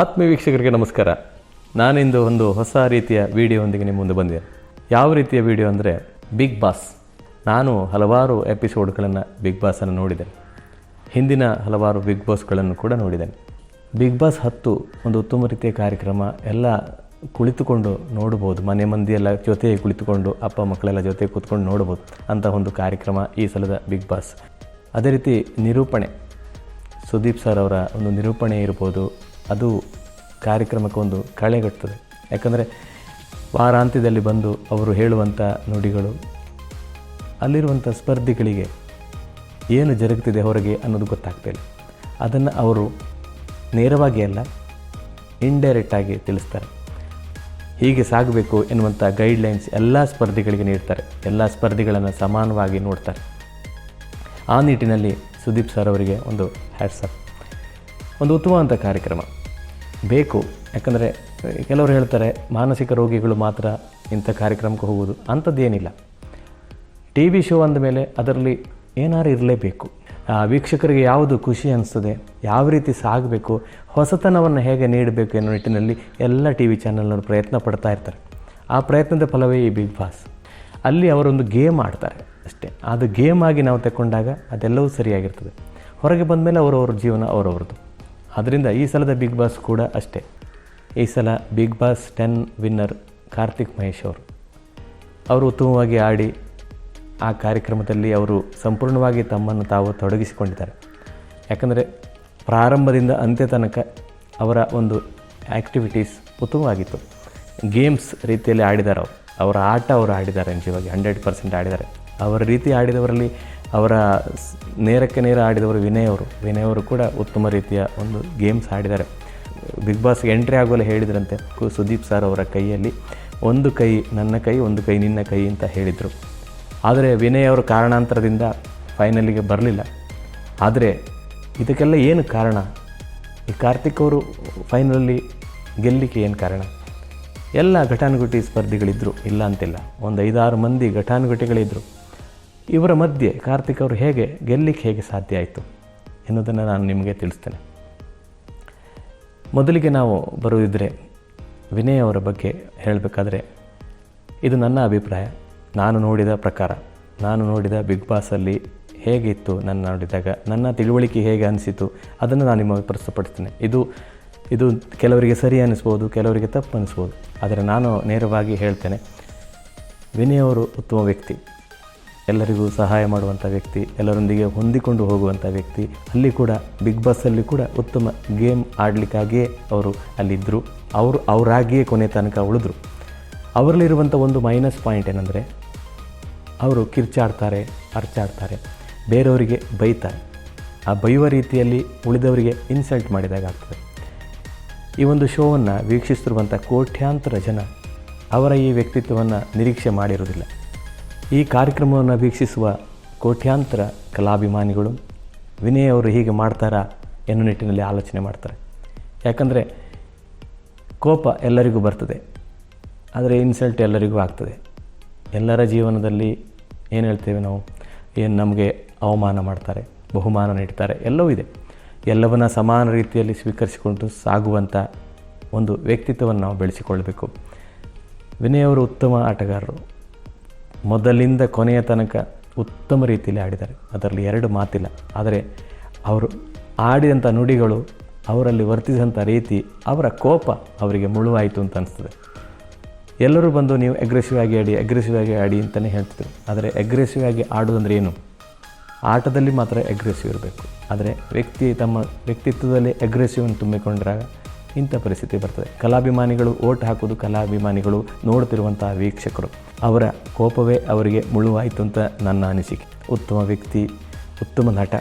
ಆತ್ಮೀಯ ವೀಕ್ಷಕರಿಗೆ ನಮಸ್ಕಾರ. ನಾನಿಂದು ಒಂದು ಹೊಸ ರೀತಿಯ ವಿಡಿಯೋದೊಂದಿಗೆ ನಿಮ್ಮ ಮುಂದೆ ಬಂದಿದೆ. ಯಾವ ರೀತಿಯ ವಿಡಿಯೋ ಅಂದರೆ ಬಿಗ್ ಬಾಸ್ ನಾನು ಹಲವಾರು ಎಪಿಸೋಡ್ಗಳನ್ನು ಬಿಗ್ ಬಾಸನ್ನು ನೋಡಿದ್ದೇನೆ ಹಿಂದಿನ ಹಲವಾರು ಬಿಗ್ ಬಾಸ್ಗಳನ್ನು ಕೂಡ ನೋಡಿದ್ದೇನೆ ಬಿಗ್ ಬಾಸ್ ಹತ್ತು ಒಂದು ಉತ್ತಮ ರೀತಿಯ ಕಾರ್ಯಕ್ರಮ ಎಲ್ಲ ಕುಳಿತುಕೊಂಡು ನೋಡ್ಬೋದು. ಮನೆ ಮಂದಿಯೆಲ್ಲ ಜೊತೆ ಕುಳಿತುಕೊಂಡು, ಅಪ್ಪ ಮಕ್ಕಳೆಲ್ಲ ಜೊತೆ ಕೂತ್ಕೊಂಡು ನೋಡ್ಬೋದು ಅಂತ ಒಂದು ಕಾರ್ಯಕ್ರಮ ಈ ಸಲದ ಬಿಗ್ ಬಾಸ್ ಅದೇ ರೀತಿ ನಿರೂಪಣೆ. ಸುದೀಪ್ ಸರ್ ಅವರ ಒಂದು ನಿರೂಪಣೆ ಇರ್ಬೋದು. ಅದು ಕಾರ್ಯಕ್ರಮಕ್ಕೆ ಒಂದು ಕಳೆಗಟ್ಟುತ್ತದೆ. ಯಾಕಂದರೆ ವಾರಾಂತ್ಯದಲ್ಲಿ ಬಂದು ಅವರು ಹೇಳುವಂಥ ನುಡಿಗಳು ಅಲ್ಲಿರುವಂಥ ಸ್ಪರ್ಧಿಗಳಿಗೆ ಏನು ಜರುಗ್ತಿದೆ ಹೊರಗೆ ಅನ್ನೋದು ಗೊತ್ತಾಗ್ತಿಲ್ಲ ಅದನ್ನು ಅವರು ನೇರವಾಗಿ ಅಲ್ಲ ಇಂಡೈರೆಕ್ಟಾಗಿ ತಿಳಿಸ್ತಾರೆ. ಹೀಗೆ ಸಾಗಬೇಕು ಎನ್ನುವಂಥ ಗೈಡ್ಲೈನ್ಸ್ ಎಲ್ಲ ಸ್ಪರ್ಧಿಗಳಿಗೆ ನೀಡ್ತಾರೆ. ಎಲ್ಲ ಸ್ಪರ್ಧಿಗಳನ್ನು ಸಮಾನವಾಗಿ ನೋಡ್ತಾರೆ. ಆ ನಿಟ್ಟಿನಲ್ಲಿ ಸುದೀಪ್ ಸರ್ ಅವರಿಗೆ ಒಂದು ಹ್ಯಾಟ್ಸಪ್ ಒಂದು ಉತ್ತಮವಾದಂಥ ಕಾರ್ಯಕ್ರಮ. ಬೇಕು. ಯಾಕಂದರೆ, ಕೆಲವರು ಹೇಳ್ತಾರೆ, ಮಾನಸಿಕ ರೋಗಿಗಳು ಮಾತ್ರ ಇಂಥ ಕಾರ್ಯಕ್ರಮಕ್ಕೆ ಹೋಗುವುದು. ಅಂಥದ್ದೇನಿಲ್ಲ. ಟಿ ವಿ ಶೋ ಅಂದಮೇಲೆ ಅದರಲ್ಲಿ ಏನಾರು ಇರಲೇಬೇಕು. ವೀಕ್ಷಕರಿಗೆ ಯಾವುದು ಖುಷಿ ಅನಿಸ್ತದೆ, ಯಾವ ರೀತಿ ಸಾಗಬೇಕು, ಹೊಸತನವನ್ನು ಹೇಗೆ ನೀಡಬೇಕು ಎನ್ನುವ ನಿಟ್ಟಿನಲ್ಲಿ ಎಲ್ಲ ಟಿ ವಿ ಚಾನಲ್ನವರು ಪ್ರಯತ್ನ ಪಡ್ತಾ ಇರ್ತಾರೆ. ಆ ಪ್ರಯತ್ನದ ಫಲವೇ ಈ ಬಿಗ್ ಬಾಸ್. ಅಲ್ಲಿ ಅವರೊಂದು ಗೇಮ್ ಆಡ್ತಾರೆ ಅಷ್ಟೇ. ಅದು ಗೇಮ್ ಆಗಿ ನಾವು ತಗೊಂಡಾಗ ಅದೆಲ್ಲವೂ ಸರಿಯಾಗಿರ್ತದೆ. ಹೊರಗೆ ಬಂದ ಮೇಲೆ ಅವರವ್ರ ಜೀವನ ಅವರವ್ರದ್ದು. ಅದರಿಂದ ಈ ಸಲದ ಬಿಗ್ ಬಾಸ್ ಕೂಡ ಅಷ್ಟೇ. ಈ ಸಲ Big Boss ten winner Karthik Mahesh ಅವರು. ಅವರು ಉತ್ತಮವಾಗಿ ಆಡಿ ಆ ಕಾರ್ಯಕ್ರಮದಲ್ಲಿ ಅವರು ಸಂಪೂರ್ಣವಾಗಿ ತಮ್ಮನ್ನು ತಾವು ತೊಡಗಿಸಿಕೊಂಡಿದ್ದಾರೆ. ಯಾಕಂದರೆ ಪ್ರಾರಂಭದಿಂದ ಅಂತ್ಯ ತನಕ ಅವರ ಒಂದು ಆ್ಯಕ್ಟಿವಿಟೀಸ್ ಉತ್ತಮವಾಗಿತ್ತು. ಗೇಮ್ಸ್ ರೀತಿಯಲ್ಲಿ ಆಡಿದ್ದಾರೆ ಅವರು. ಅವರ ಆಟ ಅವರು ಆಡಿದ್ದಾರೆ ನಿಜವಾಗಿ ಹಂಡ್ರೆಡ್ ಪರ್ಸೆಂಟ್ ಆಡಿದ್ದಾರೆ. ಅವರ ರೀತಿ ಆಡಿದವರಲ್ಲಿ ಅವರ ನೇರಕ್ಕೆ ನೇರ ಆಡಿದವರು ವಿನಯ್ ಅವರು ವಿನಯ್ ಅವರು ಕೂಡ ಉತ್ತಮ ರೀತಿಯ ಒಂದು ಗೇಮ್ಸ್ ಆಡಿದ್ದಾರೆ. ಬಿಗ್ ಬಾಸ್ಗೆ ಎಂಟ್ರಿ ಆಗುವಲ್ಲಿ ಹೇಳಿದ್ರಂತೆ ಸುದೀಪ್ ಸರ್ ಅವರ ಕೈಯಲ್ಲಿ. ಒಂದು ಕೈ ನನ್ನ ಕೈ, ಒಂದು ಕೈ ನಿನ್ನ ಕೈ ಅಂತ ಹೇಳಿದರು. ಆದರೆ ವಿನಯ್ ಅವರು ಕಾರಣಾಂತರದಿಂದ ಫೈನಲಿಗೆ ಬರಲಿಲ್ಲ. ಆದರೆ ಇದಕ್ಕೆಲ್ಲ ಏನು ಕಾರಣ? ಈ ಕಾರ್ತಿಕ್ ಅವರು ಫೈನಲಲ್ಲಿ ಗೆಲ್ಲಲಿಕ್ಕೆ ಏನು ಕಾರಣ? ಎಲ್ಲ ಘಟಾನುಘಟಿ ಸ್ಪರ್ಧಿಗಳಿದ್ದರು ಇಲ್ಲ ಅಂತಿಲ್ಲ. ಒಂದು ಐದಾರು ಮಂದಿ ಘಟಾನುಘಟಿಗಳಿದ್ದರು ಇವರ ಮಧ್ಯೆ ಕಾರ್ತಿಕ್ ಅವರು ಹೇಗೆ ಗೆಲ್ಲಿಕ್ಕೆ ಹೇಗೆ ಸಾಧ್ಯ ಆಯಿತು ಎನ್ನುವುದನ್ನು ನಾನು ನಿಮಗೆ ತಿಳಿಸ್ತೇನೆ. ಮೊದಲಿಗೆ ನಾವು ಬರುವುದಿದ್ದರೆ ವಿನಯ್ ಅವರ ಬಗ್ಗೆ ಹೇಳಬೇಕಾದ್ರೆ, ಇದು ನನ್ನ ಅಭಿಪ್ರಾಯ. ನಾನು ನೋಡಿದ ಪ್ರಕಾರ, ನಾನು ನೋಡಿದ ಬಿಗ್ ಬಾಸಲ್ಲಿ ಹೇಗಿತ್ತು ನನ್ನ ನೋಡಿದಾಗ, ನನ್ನ ತಿಳುವಳಿಕೆ ಹೇಗೆ ಅನಿಸಿತು, ಅದನ್ನು ನಾನು ನಿಮಗೆ ಪ್ರಸ್ತುತಪಡಿಸ್ತೇನೆ. ಇದು ಇದು ಕೆಲವರಿಗೆ ಸರಿ ಅನಿಸ್ಬೋದು, ಕೆಲವರಿಗೆ ತಪ್ಪು ಅನಿಸ್ಬೋದು. ಆದರೆ ನಾನು ನೇರವಾಗಿ ಹೇಳ್ತೇನೆ, ವಿನಯ್ ಅವರು ಉತ್ತಮ ವ್ಯಕ್ತಿ. ಎಲ್ಲರಿಗೂ ಸಹಾಯ ಮಾಡುವಂಥ ವ್ಯಕ್ತಿ, ಎಲ್ಲರೊಂದಿಗೆ ಹೊಂದಿಕೊಂಡು ಹೋಗುವಂಥ ವ್ಯಕ್ತಿ, ಅಲ್ಲಿ ಕೂಡ ಬಿಗ್ ಬಾಸಲ್ಲಿ ಕೂಡ ಉತ್ತಮ ಗೇಮ್ ಆಡಲಿಕ್ಕಾಗಿಯೇ ಅವರು ಅಲ್ಲಿದ್ದರು ಅವರು ಅವರಾಗಿಯೇ ಕೊನೆ ತನಕ ಉಳಿದ್ರು. ಅವರಲ್ಲಿರುವಂಥ ಒಂದು ಮೈನಸ್ ಪಾಯಿಂಟ್ ಏನಂದರೆ, ಅವರು ಕಿರ್ಚಾಡ್ತಾರೆ ಅರ್ಚಾಡ್ತಾರೆ ಬೇರೆಯವರಿಗೆ ಬೈತಾರೆ. ಆ ಬೈಯುವ ರೀತಿಯಲ್ಲಿ ಉಳಿದವರಿಗೆ ಇನ್ಸಲ್ಟ್ ಮಾಡಿದಾಗ ಆಗ್ತದೆ. ಈ ಒಂದು ಶೋವನ್ನು ವೀಕ್ಷಿಸ್ತಿರುವಂಥ ಕೋಟ್ಯಾಂತರ ಜನ ಅವರ ಈ ವ್ಯಕ್ತಿತ್ವವನ್ನು ನಿರೀಕ್ಷೆ ಮಾಡಿರುವುದಿಲ್ಲ. ಈ ಕಾರ್ಯಕ್ರಮವನ್ನು ವೀಕ್ಷಿಸುವ ಕೋಟ್ಯಾಂತರ ಕಲಾಭಿಮಾನಿಗಳು, ವಿನಯ್ ಅವರು ಹೀಗೆ ಮಾಡ್ತಾರಾ ಎನ್ನುವ ನಿಟ್ಟಿನಲ್ಲಿ ಆಲೋಚನೆ ಮಾಡ್ತಾರೆ. ಯಾಕಂದರೆ ಕೋಪ ಎಲ್ಲರಿಗೂ ಬರ್ತದೆ, ಆದರೆ ಇನ್ಸಲ್ಟ್ ಎಲ್ಲರಿಗೂ ಆಗ್ತದೆ. ಎಲ್ಲರ ಜೀವನದಲ್ಲಿ ಏನು ಹೇಳ್ತೇವೆ ನಾವು? ಏನು ನಮಗೆ ಅವಮಾನ ಮಾಡ್ತಾರೆ, ಬಹುಮಾನ ನೀಡ್ತಾರೆ, ಎಲ್ಲವೂ ಇದೆ. ಎಲ್ಲವನ್ನ ಸಮಾನ ರೀತಿಯಲ್ಲಿ ಸ್ವೀಕರಿಸಿಕೊಂಡು ಸಾಗುವಂಥ ಒಂದು ವ್ಯಕ್ತಿತ್ವವನ್ನು ನಾವು ಬೆಳೆಸಿಕೊಳ್ಳಬೇಕು. ವಿನಯ್ ಅವರು ಉತ್ತಮ ಆಟಗಾರರು. ಮೊದಲಿಂದ ಕೊನೆಯ ತನಕ ಉತ್ತಮ ರೀತಿಯಲ್ಲಿ ಆಡಿದ್ದಾರೆ. ಅದರಲ್ಲಿ ಎರಡು ಮಾತಿಲ್ಲ. ಆದರೆ ಅವರು ಆಡಿದಂಥ ನುಡಿಗಳು, ಅವರಲ್ಲಿ ವರ್ತಿಸಿದಂಥ ರೀತಿ, ಅವರ ಕೋಪ ಅವರಿಗೆ ಮುಳುವಾಯಿತು ಅಂತ ಅನಿಸ್ತದೆ. ಎಲ್ಲರೂ ಬಂದು ನೀವು ಅಗ್ರೆಸಿವ್ ಆಗಿ ಆಡಿ ಅಗ್ರೆಸಿವ್ ಆಗಿ ಆಡಿ ಅಂತಲೇ ಹೇಳ್ತಿದ್ರು. ಆದರೆ ಅಗ್ರೆಸಿವ್ ಆಗಿ ಆಡೋದಂದ್ರೆ ಏನು? ಆಟದಲ್ಲಿ ಮಾತ್ರ ಅಗ್ರೆಸಿವ್ ಇರಬೇಕು. ಆದರೆ ವ್ಯಕ್ತಿ ತಮ್ಮ ವ್ಯಕ್ತಿತ್ವದಲ್ಲಿ ಅಗ್ರೆಸಿವ್ ತುಂಬಿಕೊಂಡ್ರಾಗ ಇಂಥ ಪರಿಸ್ಥಿತಿ ಬರ್ತದೆ. ಕಲಾಭಿಮಾನಿಗಳು ಓಟ್ ಹಾಕೋದು ಕಲಾಭಿಮಾನಿಗಳು ನೋಡ್ತಿರುವಂಥ ವೀಕ್ಷಕರು. ಅವರ ಕೋಪವೇ ಅವರಿಗೆ ಮುಳುವಾಯಿತು ಅಂತ ನನ್ನ ಅನಿಸಿಕೆ. ಉತ್ತಮ ವ್ಯಕ್ತಿ, ಉತ್ತಮ ನಟ.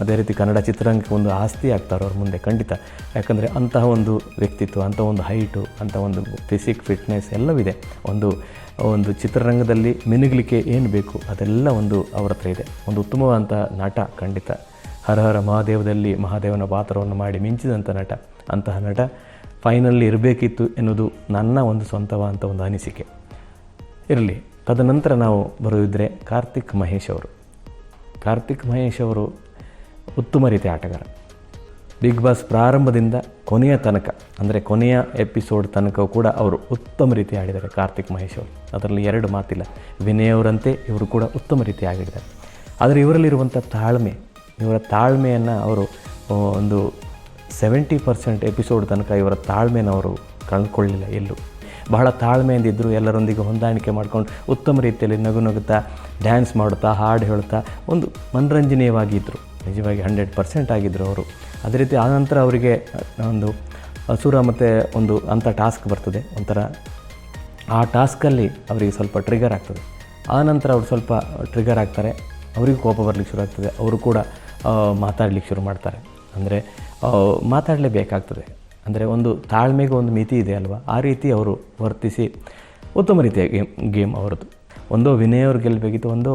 ಅದೇ ರೀತಿ ಕನ್ನಡ ಚಿತ್ರರಂಗಕ್ಕೆ ಒಂದು ಆಸ್ತಿ ಆಗ್ತಾರೆ ಅವ್ರ ಮುಂದೆ ಖಂಡಿತ. ಯಾಕಂದರೆ ಅಂತಹ ಒಂದು ವ್ಯಕ್ತಿತ್ವ, ಅಂಥ ಒಂದು ಹೈಟು ಅಂಥ ಒಂದು ಫಿಸಿಕ್ ಫಿಟ್ನೆಸ್ ಎಲ್ಲವಿದೆ. ಒಂದು ಒಂದು ಚಿತ್ರರಂಗದಲ್ಲಿ ಮಿನುಗಲಿಕ್ಕೆ ಏನು ಬೇಕು ಅದೆಲ್ಲ ಒಂದು ಅವರ ಹತ್ರ ಇದೆ. ಒಂದು ಉತ್ತಮವಾದಂಥ ನಟ ಖಂಡಿತ. ಹರಹರ ಹರ ಮಹಾದೇವದಲ್ಲಿ ಮಹಾದೇವನ ಪಾತ್ರವನ್ನು ಮಾಡಿ ಮಿಂಚಿದಂಥ ನಟ. ಅಂತಹ ನಟ ಫೈನಲ್ ಇರಬೇಕಿತ್ತು ಎನ್ನುವುದು ನನ್ನ ಒಂದು ಸ್ವಂತವಾದಂಥ ಒಂದು ಅನಿಸಿಕೆ. ಇರಲಿ, ತದನಂತರ ನಾವು ಬರುವಿದ್ರೆ ಕಾರ್ತಿಕ್ ಮಹೇಶ್ ಅವರು. ಕಾರ್ತಿಕ್ ಮಹೇಶ್ ಅವರು ಉತ್ತಮ ರೀತಿಯ ಆಟಗಾರ. ಬಿಗ್ ಬಾಸ್ ಪ್ರಾರಂಭದಿಂದ ಕೊನೆಯ ತನಕ, ಅಂದರೆ ಕೊನೆಯ ಎಪಿಸೋಡ್ ತನಕ ಕೂಡ ಅವರು ಉತ್ತಮ ರೀತಿ ಆಡಿದ್ದಾರೆ ಕಾರ್ತಿಕ್ ಮಹೇಶ್ ಅವರು. ಅದರಲ್ಲಿ ಎರಡು ಮಾತಿಲ್ಲ, ವಿನಯ್ ಅವರಂತೆ ಇವರು ಕೂಡ ಉತ್ತಮ ರೀತಿ ಆಗಿದ್ದಾರೆ ಆದರೆ ಇವರಲ್ಲಿರುವಂಥ ತಾಳ್ಮೆ, ಇವರ ತಾಳ್ಮೆಯನ್ನು ಅವರು ಒಂದು ಸೆವೆಂಟಿ ಪರ್ಸೆಂಟ್ ಎಪಿಸೋಡ್ ತನಕ ಇವರ ತಾಳ್ಮೆನವರು ಅವರು ಕಳ್ಕೊಳ್ಳಿಲ್ಲ ಎಲ್ಲೂ. ಬಹಳ ತಾಳ್ಮೆಯಿಂದ ಇದ್ದರು ಎಲ್ಲರೊಂದಿಗೆ ಹೊಂದಾಣಿಕೆ ಮಾಡ್ಕೊಂಡು ಉತ್ತಮ ರೀತಿಯಲ್ಲಿ ನಗು ನಗುತ್ತಾ ಡ್ಯಾನ್ಸ್ ಮಾಡುತ್ತಾ, ಹಾಡು ಹೇಳ್ತಾ ಒಂದು ಮನರಂಜನೀಯವಾಗಿದ್ದರು ನಿಜವಾಗಿ ಹಂಡ್ರೆಡ್ ಪರ್ಸೆಂಟ್ ಆಗಿದ್ದರು ಅವರು. ಅದೇ ರೀತಿ ಆನಂತರ ಅವರಿಗೆ ಒಂದು ಅಸುರ ಮತ್ತು ಒಂದು ಅಂಥ ಟಾಸ್ಕ್ ಬರ್ತದೆ. ಒಂಥರ ಆ ಟಾಸ್ಕಲ್ಲಿ ಅವರಿಗೆ ಸ್ವಲ್ಪ ಟ್ರಿಗರ್ ಆಗ್ತದೆ. ಆ ನಂತರ ಅವರು ಸ್ವಲ್ಪ ಟ್ರಿಗರ್ ಆಗ್ತಾರೆ. ಅವರಿಗೂ ಕೋಪ ಬರಲಿಕ್ಕೆ ಶುರು ಆಗ್ತದೆ. ಅವರು ಕೂಡ ಮಾತಾಡಲಿಕ್ಕೆ ಶುರು ಮಾಡ್ತಾರೆ. ಅಂದರೆ ಮಾತಾಡಲೇಬೇಕಾಗ್ತದೆ. ಅಂದರೆ ಒಂದು ತಾಳ್ಮೆಗೆ ಒಂದು ಮಿತಿ ಇದೆ ಅಲ್ವಾ? ಆ ರೀತಿ ಅವರು ವರ್ತಿಸಿ ಉತ್ತಮ ರೀತಿಯ ಗೇಮ್ ಗೇಮ್ ಅವರದ್ದು ಒಂದೋ ವಿನಯ್ ಅವ್ರು ಗೆಲ್ಲಬೇಕಿತ್ತು ಒಂದೋ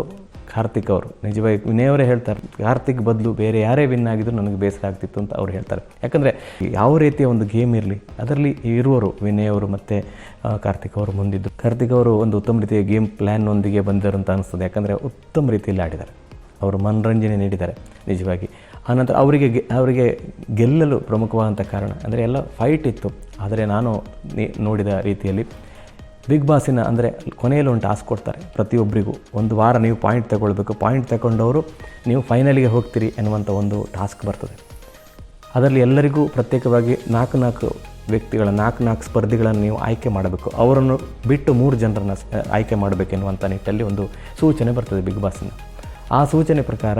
ಕಾರ್ತಿಕ್ ಅವರು. ನಿಜವಾಗಿ ವಿನಯ್ ಅವರೇ ಹೇಳ್ತಾರೆ, ಕಾರ್ತಿಕ್ ಬದಲು ಬೇರೆ ಯಾರೇ ವಿನ್ ಆಗಿದ್ರು ನನಗೆ ಬೇಸರ ಆಗ್ತಿತ್ತು ಅಂತ ಅವ್ರು ಹೇಳ್ತಾರೆ. ಯಾಕಂದರೆ ಯಾವ ರೀತಿಯ ಒಂದು ಗೇಮ್ ಇರಲಿ, ಅದರಲ್ಲಿ ಇರುವರು ವಿನಯ್ ಅವರು ಮತ್ತು ಕಾರ್ತಿಕ್ ಅವರು ಮುಂದಿದ್ದು ಕಾರ್ತಿಕ್ ಅವರು ಒಂದು ಉತ್ತಮ ರೀತಿಯ ಗೇಮ್ ಪ್ಲ್ಯಾನ್ನೊಂದಿಗೆ ಬಂದರು ಅಂತ ಅನಿಸ್ತದೆ. ಯಾಕಂದರೆ ಉತ್ತಮ ರೀತಿಯಲ್ಲಿ ಆಡಿದ್ದಾರೆ. ಅವರು ಮನರಂಜನೆ ನೀಡಿದ್ದಾರೆ. ನಿಜವಾಗಿ ಆನಂತರ ಅವರಿಗೆ ಅವರಿಗೆ ಗೆಲ್ಲಲು ಪ್ರಮುಖವಾದಂಥ ಕಾರಣ. ಅಂದರೆ ಎಲ್ಲ ಫೈಟ್ ಇತ್ತು. ಆದರೆ ನಾನು ನೋಡಿದ ರೀತಿಯಲ್ಲಿ ಬಿಗ್ ಬಾಸಿನ ಅಂದರೆ ಕೊನೆಯಲ್ಲಿ ಒಂದು ಟಾಸ್ಕ್ ಕೊಡ್ತಾರೆ. ಪ್ರತಿಯೊಬ್ಬರಿಗೂ ಒಂದು ವಾರ ನೀವು ಪಾಯಿಂಟ್ ತಗೊಳ್ಬೇಕು. ಪಾಯಿಂಟ್ ತಗೊಂಡವರು ನೀವು ಫೈನಲಿಗೆ ಹೋಗ್ತೀರಿ ಎನ್ನುವಂಥ ಒಂದು ಟಾಸ್ಕ್ ಬರ್ತದೆ. ಅದರಲ್ಲಿ ಎಲ್ಲರಿಗೂ ಪ್ರತ್ಯೇಕವಾಗಿ ನಾಲ್ಕು ನಾಲ್ಕು ವ್ಯಕ್ತಿಗಳ ನಾಲ್ಕು ನಾಲ್ಕು ಸ್ಪರ್ಧಿಗಳನ್ನು ನೀವು ಆಯ್ಕೆ ಮಾಡಬೇಕು. ಅವರನ್ನು ಬಿಟ್ಟು ಮೂರು ಜನರನ್ನು ಆಯ್ಕೆ ಮಾಡಬೇಕೆನ್ನುವಂಥ ನಿಟ್ಟಲ್ಲಿ ಒಂದು ಸೂಚನೆ ಬರ್ತದೆ ಬಿಗ್ ಬಾಸ್ನ ಆ ಸೂಚನೆ ಪ್ರಕಾರ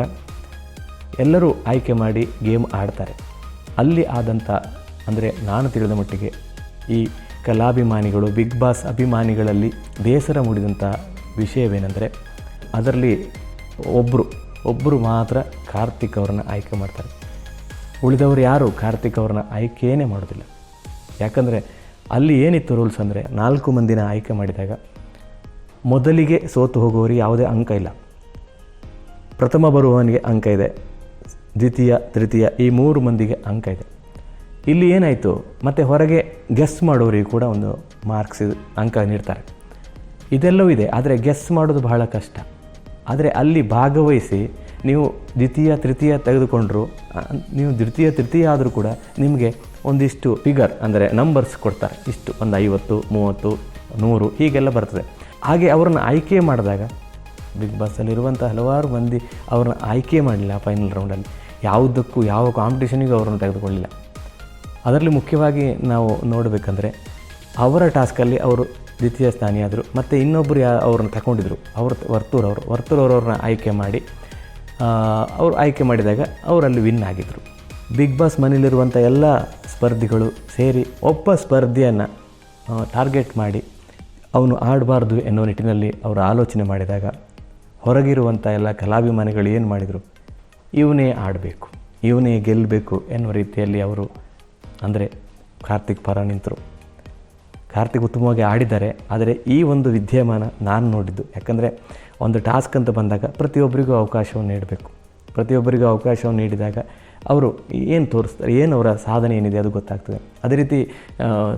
ಎಲ್ಲರೂ ಆಯ್ಕೆ ಮಾಡಿ ಗೇಮ್ ಆಡ್ತಾರೆ. ಅಲ್ಲಿ ಆದಂಥ, ಅಂದರೆ ನಾನು ತಿಳಿದ ಮಟ್ಟಿಗೆ ಈ ಕಲಾಭಿಮಾನಿಗಳು, ಬಿಗ್ ಬಾಸ್ ಅಭಿಮಾನಿಗಳಲ್ಲಿ ಬೇಸರ ಮೂಡಿದಂಥ ವಿಷಯವೇನೆಂದರೆ ಅದರಲ್ಲಿ ಒಬ್ಬರು ಒಬ್ಬರು ಮಾತ್ರ ಕಾರ್ತಿಕ್ ಅವ್ರನ್ನ ಆಯ್ಕೆ ಮಾಡ್ತಾರೆ. ಉಳಿದವರು ಯಾರು? ಕಾರ್ತಿಕ್ ಅವ್ರನ್ನ ಆಯ್ಕೆಯೇ ಮಾಡೋದಿಲ್ಲ. ಯಾಕಂದರೆ ಅಲ್ಲಿ ಏನಿತ್ತು ರೂಲ್ಸ್ ಅಂದರೆ ನಾಲ್ಕು ಮಂದಿನ ಆಯ್ಕೆ ಮಾಡಿದಾಗ ಮೊದಲಿಗೆ ಸೋತು ಹೋಗುವವರಿಗೆ ಯಾವುದೇ ಅಂಕ ಇಲ್ಲ. ಪ್ರಥಮ ಬರುವವನಿಗೆ ಅಂಕ ಇದೆ. ದ್ವಿತೀಯ, ತೃತೀಯ ಈ ಮೂರು ಮಂದಿಗೆ ಅಂಕ ಇದೆ. ಇಲ್ಲಿ ಏನಾಯಿತು? ಮತ್ತು ಹೊರಗೆ ಗೆಸ್ ಮಾಡೋರಿಗೆ ಕೂಡ ಒಂದು ಮಾರ್ಕ್ಸ್ ಅಂಕ ನೀಡ್ತಾರೆ. ಇದೆಲ್ಲವೂ ಇದೆ, ಆದರೆ ಗೆಸ್ ಮಾಡೋದು ಬಹಳ ಕಷ್ಟ. ಆದರೆ ಅಲ್ಲಿ ಭಾಗವಹಿಸಿ ನೀವು ದ್ವಿತೀಯ, ತೃತೀಯ ತೆಗೆದುಕೊಂಡ್ರು ನೀವು ದ್ವಿತೀಯ, ತೃತೀಯ ಆದರೂ ಕೂಡ ನಿಮಗೆ ಒಂದಿಷ್ಟು ಫಿಗರ್ ಅಂದರೆ ನಂಬರ್ಸ್ ಕೊಡ್ತಾರೆ. ಇಷ್ಟು, ಒಂದು ಐವತ್ತು, ಮೂವತ್ತು, ನೂರು ಹೀಗೆಲ್ಲ ಬರ್ತದೆ. ಹಾಗೆ ಅವ್ರನ್ನ ಆಯ್ಕೆ ಮಾಡಿದಾಗ ಬಿಗ್ ಬಾಸಲ್ಲಿರುವಂಥ ಹಲವಾರು ಮಂದಿ ಅವ್ರನ್ನ ಆಯ್ಕೆ ಮಾಡಲಿಲ್ಲ ಫೈನಲ್ ರೌಂಡಲ್ಲಿ ಯಾವುದಕ್ಕೂ, ಯಾವ ಕಾಂಪಿಟೇಷನಿಗೂ ಅವರನ್ನು ತೆಗೆದುಕೊಳ್ಳಿಲ್ಲ. ಅದರಲ್ಲಿ ಮುಖ್ಯವಾಗಿ ನಾವು ನೋಡಬೇಕಂದ್ರೆ, ಅವರ ಟಾಸ್ಕಲ್ಲಿ ಅವರು ದ್ವಿತೀಯ ಸ್ಥಾನಿಯಾದರು, ಮತ್ತು ಇನ್ನೊಬ್ಬರು ಯಾ ಅವ್ರನ್ನ ತಗೊಂಡಿದ್ರು ಅವ್ರ ವರ್ತೂರ್ ಅವರು. ವರ್ತೂರ್ ಅವರವ್ರನ್ನ ಆಯ್ಕೆ ಮಾಡಿ ಅವ್ರು ಆಯ್ಕೆ ಮಾಡಿದಾಗ ಅವರಲ್ಲಿ ವಿನ್ ಆಗಿದ್ದರು ಬಿಗ್ ಬಾಸ್ ಮನೇಲಿರುವಂಥ ಎಲ್ಲ ಸ್ಪರ್ಧಿಗಳು ಸೇರಿ ಒಬ್ಬ ಸ್ಪರ್ಧಿಯನ್ನು ಟಾರ್ಗೆಟ್ ಮಾಡಿ, ಅವನು ಆಡಬಾರ್ದು ಎನ್ನುವ ನಿಟ್ಟಿನಲ್ಲಿ ಅವರು ಆಲೋಚನೆ ಮಾಡಿದಾಗ ಹೊರಗಿರುವಂಥ ಎಲ್ಲ ಕಲಾಭಿಮಾನಿಗಳು ಏನು ಮಾಡಿದರು? ಇವನೇ ಆಡಬೇಕು, ಇವನೇ ಗೆಲ್ಲಬೇಕು ಎನ್ನುವ ರೀತಿಯಲ್ಲಿ ಅವರು ಅಂದರೆ ಕಾರ್ತಿಕ್ ಪರ ನಿಂತರು. ಕಾರ್ತಿಕ್ ಉತ್ತಮವಾಗಿ ಆಡಿದ್ದಾರೆ, ಆದರೆ ಈ ಒಂದು ವಿದ್ಯಮಾನ ನಾನು ನೋಡಿದ್ದು. ಯಾಕಂದರೆ ಒಂದು ಟಾಸ್ಕ್ ಅಂತ ಬಂದಾಗ ಪ್ರತಿಯೊಬ್ಬರಿಗೂ ಅವಕಾಶವನ್ನು ನೀಡಬೇಕು. ಪ್ರತಿಯೊಬ್ಬರಿಗೂ ಅವಕಾಶವನ್ನು ನೀಡಿದಾಗ ಅವರು ಏನು ತೋರಿಸ್ತಾರೆ, ಏನು ಅವರ ಸಾಧನೆ ಏನಿದೆ ಅದು ಗೊತ್ತಾಗ್ತದೆ. ಅದೇ ರೀತಿ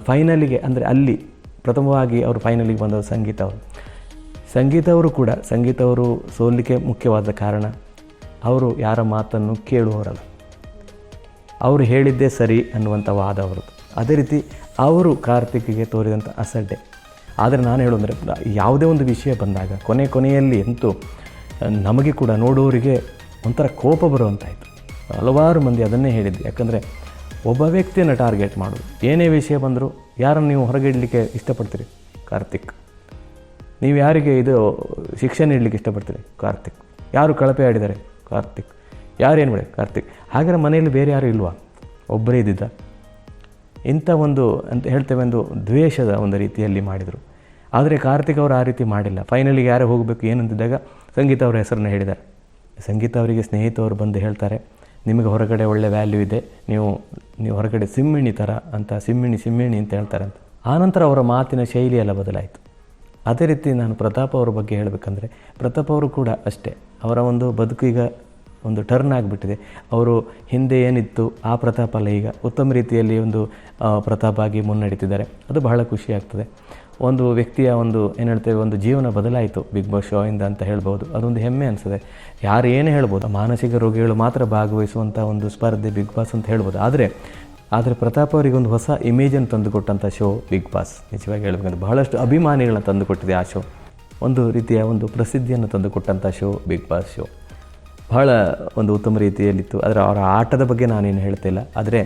ಫೈನಲಿಗೆ ಅಂದರೆ ಅಲ್ಲಿ ಪ್ರಥಮವಾಗಿ ಅವರು ಫೈನಲಿಗೆ ಬಂದವರು ಸಂಗೀತ ಅವರು. ಸಂಗೀತ ಅವರು ಕೂಡ ಸಂಗೀತ ಅವರು ಸೋಲಿಕ್ಕೆ ಮುಖ್ಯವಾದ ಕಾರಣ ಅವರು ಯಾರ ಮಾತನ್ನು ಕೇಳುವವರಲ್ಲ. ಅವರು ಹೇಳಿದ್ದೇ ಸರಿ ಅನ್ನುವಂಥ ವಾದ ಅವರದ್ದು. ಅದೇ ರೀತಿ ಅವರು ಕಾರ್ತಿಕ್ಗೆ ತೋರಿದಂಥ ಅಸಡ್ಡೆ. ಆದರೆ ನಾನು ಹೇಳೋಂದರೆ ಯಾವುದೇ ಒಂದು ವಿಷಯ ಬಂದಾಗ, ಕೊನೆ ಕೊನೆಯಲ್ಲಿ ಅಂತೂ, ನಮಗೆ ಕೂಡ ನೋಡುವವರಿಗೆ ಒಂಥರ ಕೋಪ ಬರುವಂತಾಯಿತು. ಹಲವಾರು ಮಂದಿ ಅದನ್ನೇ ಹೇಳಿದ್ದು ಯಾಕಂದರೆ, ಒಬ್ಬ ವ್ಯಕ್ತಿಯನ್ನು ಟಾರ್ಗೆಟ್ ಮಾಡೋದು ಏನೇ ವಿಷಯ ಬಂದರೂ ಯಾರನ್ನು ನೀವು ಹೊರಗೆ ಇಡಲಿಕ್ಕೆ ಇಷ್ಟಪಡ್ತೀರಿ? ಕಾರ್ತಿಕ್. ನೀವು ಯಾರಿಗೆ ಇದು ಶಿಕ್ಷೆ ನೀಡಲಿಕ್ಕೆ ಇಷ್ಟಪಡ್ತೀರಿ? ಕಾರ್ತಿಕ್. ಯಾರು ಕಳಪೆ ಆಡಿದ್ದಾರೆ? ಕಾರ್ತಿಕ್. ಯಾರು ಏನು ಮಾಡಿ ಕಾರ್ತಿಕ್. ಹಾಗಾದ್ರೆ ಮನೆಯಲ್ಲಿ ಬೇರೆ ಯಾರು ಇಲ್ವಾ? ಒಬ್ಬರೇ ಇದ್ದಿದ್ದ. ಇಂಥ ಒಂದು ಅಂತ ಹೇಳ್ತೇವೆ ಒಂದು ದ್ವೇಷದ ಒಂದು ರೀತಿಯಲ್ಲಿ ಮಾಡಿದರು. ಆದರೆ ಕಾರ್ತಿಕ್ ಅವರು ಆ ರೀತಿ ಮಾಡಿಲ್ಲ. ಫೈನಲಿಗೆ ಯಾರೇ ಹೋಗಬೇಕು ಏನಂತಿದ್ದಾಗ ಸಂಗೀತ ಅವರ ಹೆಸರನ್ನು ಹೇಳಿದ್ದಾರೆ. ಸಂಗೀತ ಅವರಿಗೆ ಸ್ನೇಹಿತವರು ಬಂದು ಹೇಳ್ತಾರೆ, ನಿಮಗೆ ಹೊರಗಡೆ ಒಳ್ಳೆ ವ್ಯಾಲ್ಯೂ ಇದೆ. ನೀವು ನೀವು ಹೊರಗಡೆ ಸಿಮ್ಮಿಣಿ ಥರ ಅಂತ, ಸಿಮ್ಮಿಣಿ ಸಿಮ್ಮಿಣಿ ಅಂತ ಹೇಳ್ತಾರೆ ಅಂತ ಆನಂತರ ಅವರ ಮಾತಿನ ಶೈಲಿ ಎಲ್ಲ ಬದಲಾಯಿತು. ಅದೇ ರೀತಿ ನಾನು ಪ್ರತಾಪ್ ಅವರ ಬಗ್ಗೆ ಹೇಳಬೇಕಂದ್ರೆ, ಪ್ರತಾಪ್ ಅವರು ಕೂಡ ಅಷ್ಟೇ. ಅವರ ಒಂದು ಬದುಕು ಈಗ ಒಂದು ಟರ್ನ್ ಆಗಿಬಿಟ್ಟಿದೆ. ಅವರು ಹಿಂದೆ ಏನಿತ್ತು, ಆ ಪ್ರತಾಪ ಅಲ್ಲ ಈಗ. ಉತ್ತಮ ರೀತಿಯಲ್ಲಿ ಒಂದು ಪ್ರತಾಪ ಆಗಿ ಮುನ್ನಡೀತಿದ್ದಾರೆ. ಅದು ಬಹಳ ಖುಷಿ ಆಗ್ತದೆ. ಒಂದು ವ್ಯಕ್ತಿಯ ಒಂದು, ಏನು ಹೇಳ್ತೇವೆ, ಒಂದು ಜೀವನ ಬದಲಾಯಿತು. ಬಿಗ್ ಬಾಸ್ ಶೋ ಇಂದ ಅಂತ ಹೇಳ್ಬೋದು. ಅದೊಂದು ಹೆಮ್ಮೆ ಅನಿಸ್ತದೆ ಯಾರು ಏನು ಹೇಳ್ಬೋದು, ಮಾನಸಿಕ ರೋಗಿಗಳು ಮಾತ್ರ ಭಾಗವಹಿಸುವಂಥ ಒಂದು ಸ್ಪರ್ಧೆ ಬಿಗ್ ಬಾಸ್ ಅಂತ ಹೇಳ್ಬೋದು. ಆದರೆ ಆದರೆ ಪ್ರತಾಪ್ ಅವರಿಗೆ ಒಂದು ಹೊಸ ಇಮೇಜನ್ನು ತಂದುಕೊಟ್ಟಂಥ ಶೋ ಬಿಗ್ ಬಾಸ್ ನಿಜವಾಗಿ ಹೇಳಬೇಕಂದ್ರೆ ಬಹಳಷ್ಟು ಅಭಿಮಾನಿಗಳನ್ನ ತಂದುಕೊಟ್ಟಿದೆ ಆ ಶೋ ಒಂದು ರೀತಿಯ ಒಂದು ಪ್ರಸಿದ್ಧಿಯನ್ನು ತಂದುಕೊಟ್ಟಂಥ ಶೋ ಬಿಗ್ ಬಾಸ್ ಶೋ ಬಹಳ ಒಂದು ಉತ್ತಮ ರೀತಿಯಲ್ಲಿತ್ತು. ಆದರೆ ಅವರ ಆಟದ ಬಗ್ಗೆ ನಾನೇನು ಹೇಳ್ತಿಲ್ಲ ಆದರೆ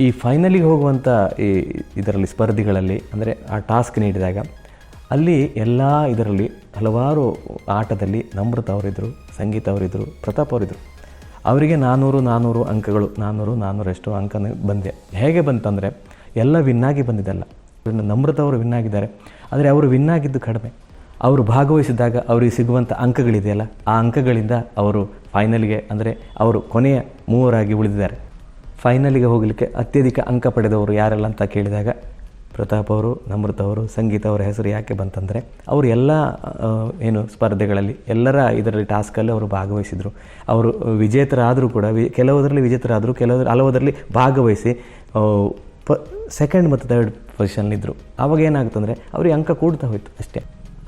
ಈ ಫೈನಲಿಗೆ ಹೋಗುವಂಥ ಈ ಇದರಲ್ಲಿ ಸ್ಪರ್ಧಿಗಳಲ್ಲಿ, ಅಂದರೆ ಆ ಟಾಸ್ಕ್ ನೀಡಿದಾಗ ಅಲ್ಲಿ ಎಲ್ಲ ಇದರಲ್ಲಿ ಹಲವಾರು ಆಟದಲ್ಲಿ ನಮ್ರತ ಅವರಿದ್ದರು ಸಂಗೀತ ಅವರಿದ್ದರು ಪ್ರತಾಪ್ ಅವರಿದ್ದರು ಅವರಿಗೆ ನಾನ್ನೂರು ನಾನ್ನೂರು ಅಂಕಗಳು ನಾನ್ನೂರು ನಾನ್ನೂರಷ್ಟು ಅಂಕ ಬಂದೆ. ಹೇಗೆ ಬಂತಂದರೆ, ಎಲ್ಲ ವಿನ್ನಾಗಿ ಬಂದಿದ್ದಲ್ಲ. ನಮ್ರತ ಅವರು ವಿನ್ನಾಗಿದ್ದಾರೆ ಆದರೆ ಅವರು ವಿನ್ನಾಗಿದ್ದು ಕಡಿಮೆ. ಅವರು ಭಾಗವಹಿಸಿದಾಗ ಅವರಿಗೆ ಸಿಗುವಂಥ ಅಂಕಗಳಿದೆಯಲ್ಲ, ಆ ಅಂಕಗಳಿಂದ ಅವರು ಫೈನಲ್ಗೆ ಅಂದರೆ ಅವರು ಕೊನೆಯ ಮೂವರಾಗಿ ಉಳಿದಿದ್ದಾರೆ. ಫೈನಲಿಗೆ ಹೋಗಲಿಕ್ಕೆ ಅತ್ಯಧಿಕ ಅಂಕ ಪಡೆದವರು ಯಾರೆಲ್ಲ ಅಂತ ಕೇಳಿದಾಗ ಪ್ರತಾಪ್ ಅವರು, ನಮೃತ ಅವರು, ಸಂಗೀತ ಅವರ ಹೆಸರು ಯಾಕೆ ಬಂತಂದರೆ, ಅವರು ಎಲ್ಲ ಏನು ಸ್ಪರ್ಧೆಗಳಲ್ಲಿ ಎಲ್ಲರ ಇದರಲ್ಲಿ ಟಾಸ್ಕಲ್ಲಿ ಅವರು ಭಾಗವಹಿಸಿದರು. ಅವರು ವಿಜೇತರಾದರೂ ಕೂಡ, ವಿ, ಕೆಲವುದರಲ್ಲಿ ವಿಜೇತರಾದರೂ ಕೆಲವರು ಹಲವುದರಲ್ಲಿ ಭಾಗವಹಿಸಿ ಪ ಸೆಕೆಂಡ್ ಮತ್ತು ಥರ್ಡ್ ಪೊಸಿಷನ್ಲಿದ್ದರು ಆವಾಗ ಏನಾಗುತ್ತಂದರೆ ಅವರಿಗೆ ಅಂಕ ಕೂಡ್ತಾ ಹೋಯಿತು ಅಷ್ಟೇ.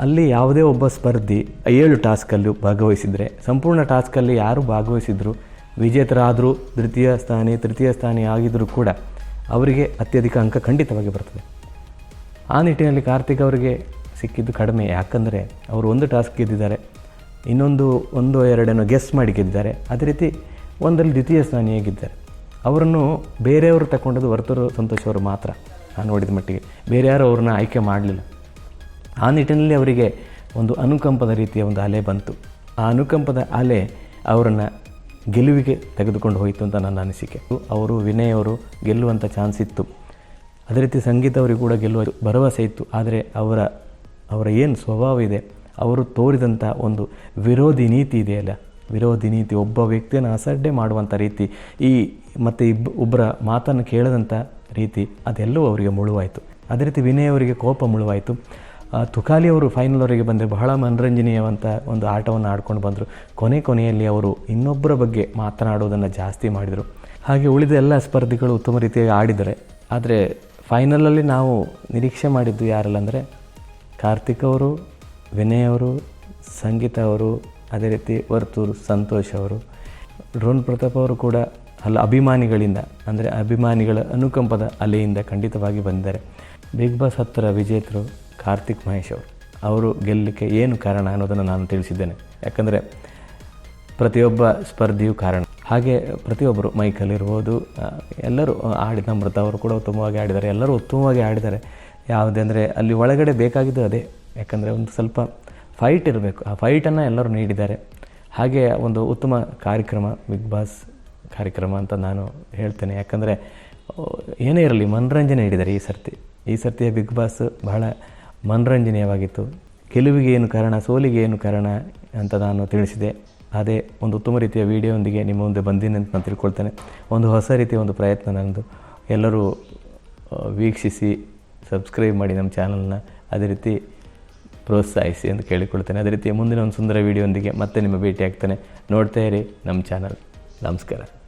ಅಲ್ಲಿ ಯಾವುದೇ ಒಬ್ಬ ಸ್ಪರ್ಧಿ ಏಳು ಟಾಸ್ಕಲ್ಲೂ ಭಾಗವಹಿಸಿದರೆ, ಸಂಪೂರ್ಣ ಟಾಸ್ಕಲ್ಲಿ ಯಾರು ಭಾಗವಹಿಸಿದ್ರು, ವಿಜೇತರಾದರೂ ದ್ವಿತೀಯ ಸ್ಥಾನಿ, ತೃತೀಯ ಸ್ಥಾನಿ ಆಗಿದ್ದರೂ ಕೂಡ, ಅವರಿಗೆ ಅತ್ಯಧಿಕ ಅಂಕ ಖಂಡಿತವಾಗಿ ಬರ್ತದೆ. ಆ ನಿಟ್ಟಿನಲ್ಲಿ ಕಾರ್ತಿಕ್ ಅವರಿಗೆ ಸಿಕ್ಕಿದ್ದು ಕಡಿಮೆ. ಯಾಕಂದರೆ ಅವರು ಒಂದು ಟಾಸ್ಕ್ ಗೆದ್ದಿದ್ದಾರೆ, ಇನ್ನೊಂದು ಒಂದು ಎರಡನ್ನು ಗೆಸ್ ಮಾಡಿ ಗೆದ್ದಿದ್ದಾರೆ. ಅದೇ ರೀತಿ ಒಂದರಲ್ಲಿ ದ್ವಿತೀಯ ಸ್ಥಾನಿಯಾಗಿದ್ದಾರೆ ಅವರನ್ನು ಬೇರೆಯವರು ತಗೊಂಡದ್ದು ವರ್ತರು ಸಂತೋಷ್ ಅವರು ಮಾತ್ರ. ನಾನು ನೋಡಿದ ಮಟ್ಟಿಗೆ ಬೇರೆ ಯಾರು ಅವ್ರನ್ನ ಆಯ್ಕೆ ಮಾಡಲಿಲ್ಲ. ಆ ನಿಟ್ಟಿನಲ್ಲಿ ಅವರಿಗೆ ಒಂದು ಅನುಕಂಪದ ರೀತಿಯ ಒಂದು ಅಲೆ ಬಂತು. ಆ ಅನುಕಂಪದ ಅಲೆ ಅವರನ್ನು ಗೆಲುವಿಗೆ ತೆಗೆದುಕೊಂಡು ಹೋಯಿತು ಅಂತ ನನ್ನ ಅನಿಸಿಕೆ. ಅವರು, ವಿನಯ್ ಅವರು ಗೆಲ್ಲುವಂಥ ಚಾನ್ಸ್ ಇತ್ತು. ಅದೇ ರೀತಿ ಸಂಗೀತ ಅವರಿಗೂ ಕೂಡ ಗೆಲ್ಲುವ ಭರವಸೆ ಇತ್ತು. ಆದರೆ ಅವರ ಅವರ ಏನು ಸ್ವಭಾವ ಇದೆ, ಅವರು ತೋರಿದಂಥ ಒಂದು ವಿರೋಧಿ ನೀತಿ ಇದೆಯಲ್ಲ? ವಿರೋಧಿ ನೀತಿ, ಒಬ್ಬ ವ್ಯಕ್ತಿಯನ್ನು ಅಸಡ್ಡೆ ಮಾಡುವಂಥ ರೀತಿ, ಈ ಮತ್ತು ಇಬ್ಬ ಒಬ್ಬರ ಮಾತನ್ನು ಕೇಳದಂಥ ರೀತಿ, ಅದೆಲ್ಲವೂ ಅವರಿಗೆ ಮುಳುವಾಯಿತು. ಅದೇ ರೀತಿ ವಿನಯ್ ಅವರಿಗೆ ಕೋಪ ಮುಳುವಾಯಿತು. ತುಕಾಲಿ ಅವರು ಫೈನಲ್ವರೆಗೆ ಬಂದರೆ ಬಹಳ ಮನರಂಜನೀಯವಂಥ ಒಂದು ಆಟವನ್ನು ಆಡ್ಕೊಂಡು ಬಂದರು. ಕೊನೆ ಕೊನೆಯಲ್ಲಿ ಅವರು ಇನ್ನೊಬ್ಬರ ಬಗ್ಗೆ ಮಾತನಾಡೋದನ್ನು ಜಾಸ್ತಿ ಮಾಡಿದರು. ಹಾಗೆ ಉಳಿದ ಎಲ್ಲ ಸ್ಪರ್ಧಿಗಳು ಉತ್ತಮ ರೀತಿಯಾಗಿ ಆಡಿದರೆ ಆದರೆ ಫೈನಲಲ್ಲಿ ನಾವು ನಿರೀಕ್ಷೆ ಮಾಡಿದ್ದು ಯಾರಲ್ಲ ಅಂದರೆ ಕಾರ್ತಿಕ್ ಅವರು, ವಿನಯ್ ಅವರು, ಸಂಗೀತ ಅವರು, ಅದೇ ರೀತಿ ವರ್ತೂರು ಸಂತೋಷ್ ಅವರು ಡ್ರೋನ್ ಪ್ರತಾಪ್ ಅವರು ಕೂಡ ಹಲ ಅಭಿಮಾನಿಗಳಿಂದ, ಅಂದರೆ ಅಭಿಮಾನಿಗಳ ಅನುಕಂಪದ ಅಲೆಯಿಂದ ಖಂಡಿತವಾಗಿ ಬಂದಿದ್ದಾರೆ ಬಿಗ್ ಬಾಸ್ ಹತ್ತಿರ ವಿಜೇತರು ಕಾರ್ತಿಕ್ ಮಹೇಶ್ ಅವರು. ಅವರು ಗೆಲ್ಲಲಿಕ್ಕೆ ಏನು ಕಾರಣ ಅನ್ನೋದನ್ನು ನಾನು ತಿಳಿಸಿದ್ದೇನೆ. ಯಾಕಂದರೆ ಪ್ರತಿಯೊಬ್ಬ ಸ್ಪರ್ಧಿಯೂ ಕಾರಣ. ಹಾಗೆ ಪ್ರತಿಯೊಬ್ಬರು ಮೈಕಲ್ ಇರ್ಬೋದು ಎಲ್ಲರೂ ಆಡಿದ ಮೃತ ಅವರು ಕೂಡ ಉತ್ತಮವಾಗಿ ಆಡಿದ್ದಾರೆ ಎಲ್ಲರೂ ಉತ್ತಮವಾಗಿ ಆಡಿದ್ದಾರೆ ಯಾವುದೇ ಅಂದರೆ ಅಲ್ಲಿ ಒಳಗಡೆ ಬೇಕಾಗಿದ್ದು ಅದೇ, ಯಾಕಂದರೆ ಒಂದು ಸ್ವಲ್ಪ ಫೈಟ್ ಇರಬೇಕು, ಆ ಫೈಟನ್ನು ಎಲ್ಲರೂ ನೀಡಿದ್ದಾರೆ. ಹಾಗೆ ಒಂದು ಉತ್ತಮ ಕಾರ್ಯಕ್ರಮ ಬಿಗ್ ಬಾಸ್ ಕಾರ್ಯಕ್ರಮ ಅಂತ ನಾನು ಹೇಳ್ತೇನೆ. ಯಾಕಂದರೆ ಏನೇ ಇರಲಿ ಮನರಂಜನೆ ನೀಡಿದ್ದಾರೆ ಈ ಸರ್ತಿ. ಈ ಸರ್ತಿಯ ಬಿಗ್ ಬಾಸ್ ಬಹಳ ಮನರಂಜನೀಯವಾಗಿತ್ತು. ಗೆಲುವಿಗೆ ಏನು ಕಾರಣ, ಸೋಲಿಗೆ ಏನು ಕಾರಣ ಅಂತ ನಾನು ತಿಳಿಸಿದೆ. ಅದೇ ಒಂದು ಉತ್ತಮ ರೀತಿಯ ವಿಡಿಯೋದೊಂದಿಗೆ ನಿಮ್ಮ ಮುಂದೆ ಬಂದೀನಿ ಅಂತ ನಾನು ತಿಳ್ಕೊಳ್ತೇನೆ. ಒಂದು ಹೊಸ ರೀತಿಯ ಒಂದು ಪ್ರಯತ್ನ ನನ್ನದು. ಎಲ್ಲರೂ ವೀಕ್ಷಿಸಿ, ಸಬ್ಸ್ಕ್ರೈಬ್ ಮಾಡಿ ನಮ್ಮ ಚಾನಲ್ನ. ಅದೇ ರೀತಿ ಪ್ರೋತ್ಸಾಹಿಸಿ ಅಂತ ಕೇಳಿಕೊಳ್ತೇನೆ. ಅದೇ ರೀತಿ ಮುಂದಿನ ಒಂದು ಸುಂದರ ವಿಡಿಯೋದೊಂದಿಗೆ ಮತ್ತೆ ನಿಮ್ಮ ಭೇಟಿ ಆಗ್ತಾನೆ ನೋಡ್ತಾ ಇರಿ ನಮ್ಮ ಚಾನಲ್. ನಮಸ್ಕಾರ.